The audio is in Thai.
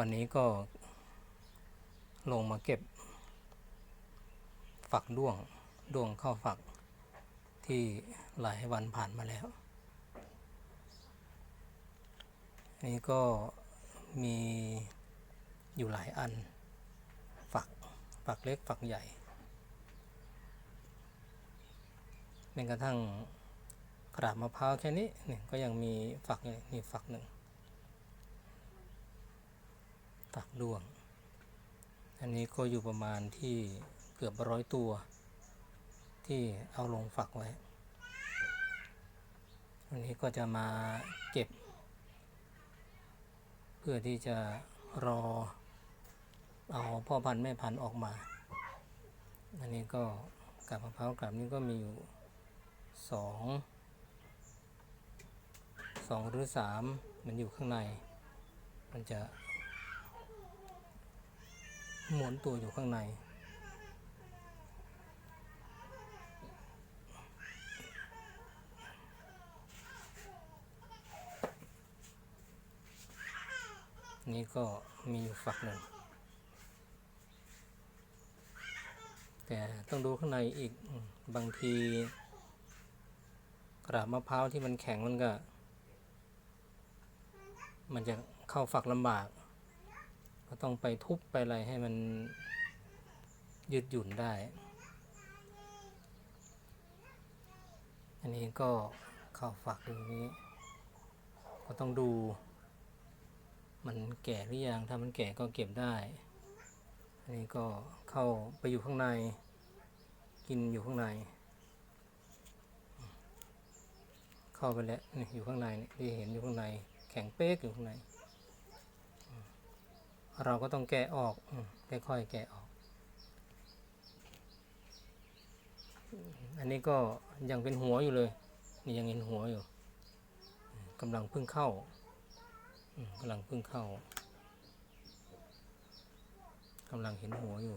วันนี้ก็ลงมาเก็บ ฝักด้วงด้วงเข้าฝักที่หลายวันผ่านมาแล้วนี่ก็มีอยู่หลายอัน ฝักฝักเล็กฝักใหญ่แม้กระทั่งกระดาษมะพร้าวแค่นี้นี่ก็ยังมีฝักนี่ฝักหนึ่ง ฝักด้วง อันนี้ก็อยู่ประมาณที่เกือบร้อยตัว ที่เอาลงฝักไว้วันนี้ก็จะมาเก็บ เพื่อที่จะรอเอาพ่อพันธุ์แม่พันธุ์ออกมา อันนี้ก็กับมะพร้าวกับนี้ก็มีอยู่สองสองหรือสามมันอยู่ข้างใน มันจะ หมุนตัวอยู่ข้างใน นี่ก็มีอยู่ฝักหนึ่ง แต่ต้องดูข้างในอีกบางทีกระดาษมะพร้าวที่มันแข็งมันก็ มันจะเข้าฝักลำบาก ก็ต้องไปทุบไปอะไรให้มันยืดหยุ่นได้ อันนี้ก็เข้าฝักอย่างนี้ ก็ต้องดู มันแก่หรือยัง ถ้ามันแก่ก็เก็บได้ อันนี้ก็เข้าไปอยู่ข้างใน กินอยู่ข้างใน เข้าไปแล้วนี่อยู่ข้างในนี่ที่เห็นอยู่ข้างใน แข็งเป๊กอยู่ข้างใน เราก็ต้องแกะออกค่อยๆแกะออก อันนี้ก็ยังเป็นหัวอยู่เลย นี่ยังเห็นหัวอยู่กำลังเพิ่งเข้ากำลังเพิ่งเข้ากำลังเห็นหัวอยู่